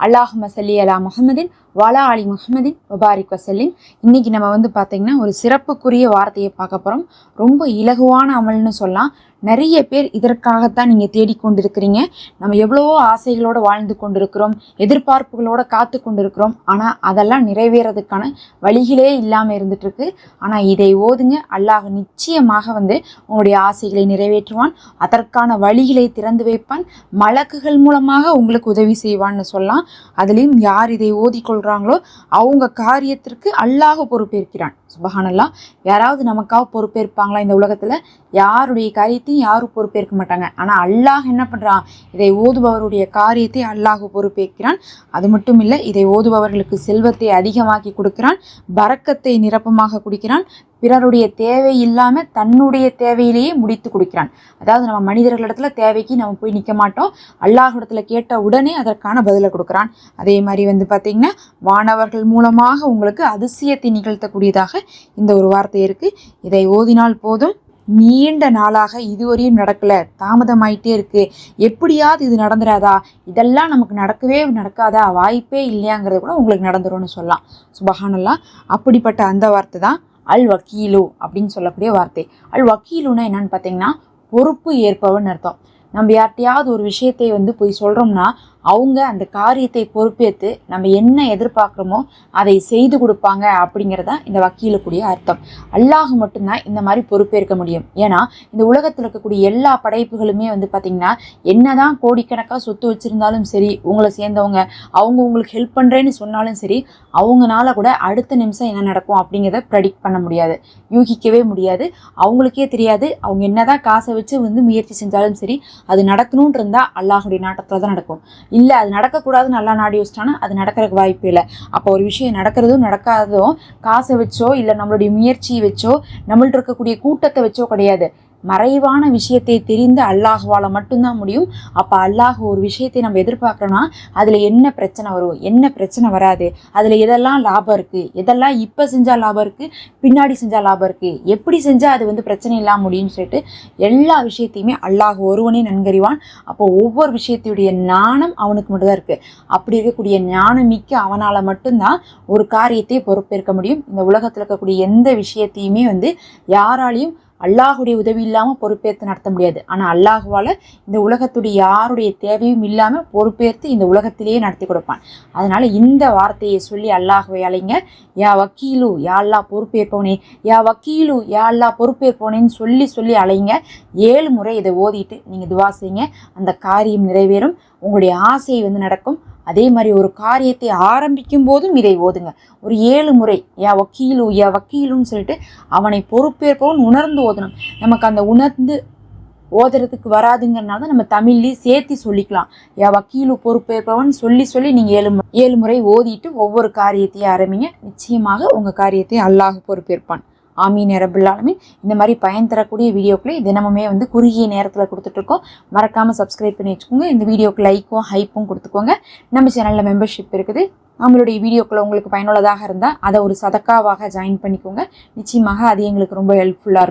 அல்லாஹ் மசல்லி அலா முகமதின் வாலா அலி முகமதின் முபாரிக் வசல்லிம். இன்றைக்கி நம்ம வந்து பார்த்திங்கன்னா ஒரு சிறப்புக்குரிய வார்த்தையை பார்க்க போகிறோம் ரொம்ப இலகுவான அமல்னு சொல்லலாம். நிறைய பேர் இதற்காகத்தான் நீங்கள் தேடிக்கொண்டிருக்கிறீங்க நம்ம எவ்வளவோ ஆசைகளோடு வாழ்ந்து கொண்டிருக்கிறோம். எதிர்பார்ப்புகளோடு காத்து கொண்டிருக்கிறோம். ஆனால் அதெல்லாம் நிறைவேறதுக்கான வழிகளே இல்லாமல் இருந்துகிட்ருக்கு ஆனால் இதை ஓதுங்க அல்லாஹ் நிச்சயமாக வந்து உங்களுடைய ஆசைகளை நிறைவேற்றுவான். அதற்கான வழிகளை திறந்து வைப்பான். மலக்குகள் மூலமாக உங்களுக்கு உதவி செய்வான்னு சொல்லலாம். அதுலேயும் யார் இதை ஓதிக்கொள்கிறாங்களோ அவங்க காரியத்திற்கு அல்லாஹ் பொறுப்பேற்கிறான். சுபஹானல்லாம் யாராவது நமக்காக பொறுப்பேற்பாங்களா இந்த உலகத்தில்? யாருடைய காரியத்தையும் யாரும் பொறுப்பேற்க மாட்டாங்க. ஆனால் அல்லாஹ் என்ன பண்ணுறான் இதை ஓதுபவருடைய காரியத்தை அல்லாஹ் பொறுப்பேற்கிறான். அது மட்டும் இல்லை இதை ஓதுபவர்களுக்கு செல்வத்தை அதிகமாக்கி கொடுக்கிறான். பறக்கத்தை நிரப்பமாக குடிக்கிறான். பிறருடைய தேவை இல்லாமல் தன்னுடைய தேவையிலேயே முடித்து கொடுக்கிறான். அதாவது நம்ம மனிதர்களிடத்துல தேவைக்கு நம்ம போய் நிற்க மாட்டோம். அல்லாஹிடத்துல கேட்ட உடனே அதற்கான பதிலை கொடுக்குறான். அதே மாதிரி வந்து பார்த்திங்கன்னா வானவர்கள் மூலமாக உங்களுக்கு அதிசயத்தை நிகழ்த்தக்கூடியதாக இந்த ஒரு வார்த்தை இருக்குது இதை ஓதினால் போதும். நீண்ட நாளாக இதுவரையும் நடக்கலை. தாமதமாயிட்டே இருக்குது எப்படியாவது இது நடந்துடாதா இதெல்லாம் நமக்கு நடக்கவே நடக்காதா? வாய்ப்பே இல்லையாங்கிறது கூட உங்களுக்கு நடந்துரும்னு சொல்லலாம். சுபஹானல்லா அப்படிப்பட்ட அந்த வார்த்தை தான் அல் வக்கீலு அப்படின்னு சொல்லக்கூடிய வார்த்தை. அல் வக்கீலுன்னா என்னன்னு பார்த்தீங்கன்னா பொறுப்பு ஏற்பவன் அர்த்தம். நம்ம யார்கிட்டையாவது ஒரு விஷயத்தை வந்து போய் சொல்கிறோம்னா அவங்க அந்த காரியத்தை பொறுப்பேற்று நம்ம என்ன எதிர்பார்க்குறோமோ அதை செய்து கொடுப்பாங்க அப்படிங்கிறதா இந்த வக்கீலுக்குரிய அர்த்தம். அல்லாஹ் மட்டும்தான் இந்த மாதிரி பொறுப்பேற்க முடியும். ஏன்னா இந்த உலகத்தில் இருக்கக்கூடிய எல்லா படைப்புகளுமே வந்து பார்த்திங்கன்னா என்ன தான் கோடிக்கணக்காக சொத்து வச்சுருந்தாலும் சரி உங்களை சேர்ந்தவங்க அவங்க உங்களுக்கு ஹெல்ப் பண்ணுறேன்னு சொன்னாலும் சரி அவங்கனால கூட அடுத்த நிமிஷம் என்ன நடக்கும் அப்படிங்கிறத ப்ரெடிக்ட் பண்ண முடியாது. யூகிக்கவே முடியாது. அவங்களுக்கே தெரியாது. அவங்க என்னதான் காசை வச்சு வந்து முயற்சி செஞ்சாலும் சரி அது நடக்கணும்னு இருந்தால் அல்லாஹுடைய நாட்டத்தில் தான் நடக்கும். இல்லை அது நடக்கக்கூடாதுன்னு நல்லா நாடி வச்சிட்டானா அது நடக்கிறதுக்கு வாய்ப்பு இல்லை. அப்போ ஒரு விஷயம் நடக்கிறதும் நடக்காததும் காசை வச்சோ இல்லை நம்மளுடைய முயற்சியை வச்சோ நம்மள்ட்ட இருக்கக்கூடிய கூட்டத்தை வச்சோ கிடையாது. மறைவான விஷயத்தை தெரிந்து அல்லாஹுவால் மட்டும்தான் முடியும். அப்போ அல்லாஹ் ஒரு விஷயத்தை நம்ம எதிர்பார்க்குறோன்னா அதில் என்ன பிரச்சனை வரும்? என்ன பிரச்சனை வராது? அதில் எதெல்லாம் லாபம் இருக்குது எதெல்லாம் இப்போ செஞ்சால் லாபம் இருக்குது பின்னாடி செஞ்சால் லாபம் இருக்குது எப்படி செஞ்சால் அது வந்து பிரச்சனை இல்லாமல் முடியும்னு சொல்லிட்டு எல்லா விஷயத்தையுமே அல்லாஹ் ஒருவனே நன்கறிவான். அப்போ ஒவ்வொரு விஷயத்தையுடைய ஞானம் அவனுக்கு மட்டும்தான் இருக்குது அப்படி இருக்கக்கூடிய ஞானம் மிக்க அவனால் மட்டும்தான் ஒரு காரியத்தை பொறுப்பேற்க முடியும். இந்த உலகத்தில் இருக்கக்கூடிய எந்த விஷயத்தையுமே வந்து யாராலையும் அல்லாஹுடைய உதவி இல்லாமல் பொறுப்பேற்று நடத்த முடியாது. ஆனால் அல்லாஹுவால் இந்த உலகத்துடைய யாருடைய தேவையும் இல்லாமல் பொறுப்பேற்று இந்த உலகத்திலேயே நடத்தி கொடுப்பான். அதனால் இந்த வார்த்தையை சொல்லி அல்லாஹுவை அலைங்க யா வக்கீலு யா அல்லா பொறுப்பேற்பவனே யா வக்கீலு யா அல்லா பொறுப்பேற்பவனேன்னு சொல்லி சொல்லி அலைங்க ஏழு முறை இதை ஓதிட்டு நீங்கள் துவா செய்யுங்க. அந்த காரியம் நிறைவேறும். உங்களுடைய ஆசை வந்து நடக்கும். அதே மாதிரி ஒரு காரியத்தை ஆரம்பிக்கும் போதும் இதை ஓதுங்க. ஒரு ஏழு முறை யா வக்கீலு யா வக்கீலுன்னு சொல்லிட்டு அவனை பொறுப்பேற்பவன் உணர்ந்து ஓதணும். நமக்கு அந்த உணர்ந்து ஓதுறதுக்கு வராதுங்கிறனால தான் நம்ம தமிழ்லேயே சேர்த்து சொல்லிக்கலாம். யா வக்கீலு பொறுப்பேற்பவன் சொல்லி சொல்லி நீங்கள் ஏழு ஏழு முறை ஓதிட்டு ஒவ்வொரு காரியத்தையும் ஆரம்பிங்க. நிச்சயமாக உங்கள் காரியத்தை அல்லாஹ் பொறுப்பேற்பான். ஆமீன் ரபுல்லாலுமே இந்த மாதிரி பயன் தரக்கூடிய வீடியோக்களை தினமுமே வந்து குறுகிய நேரத்தில் கொடுத்துட்ருக்கோம். மறக்காமல் சப்ஸ்கிரைப் பண்ணி வச்சுக்கோங்க. இந்த வீடியோக்கு லைக்கும் ஹைப்பும் கொடுத்துக்கோங்க. நம்ம சேனலில் மெம்பர்ஷிப் இருக்குது. நம்மளுடைய வீடியோக்களை உங்களுக்கு பயனுள்ளதாக இருந்தால் அதை ஒரு சதக்காவாக ஜாயின் பண்ணிக்கோங்க. நிச்சயமாக அது எங்களுக்கு ரொம்ப ஹெல்ப்ஃபுல்லாக இருக்கும்.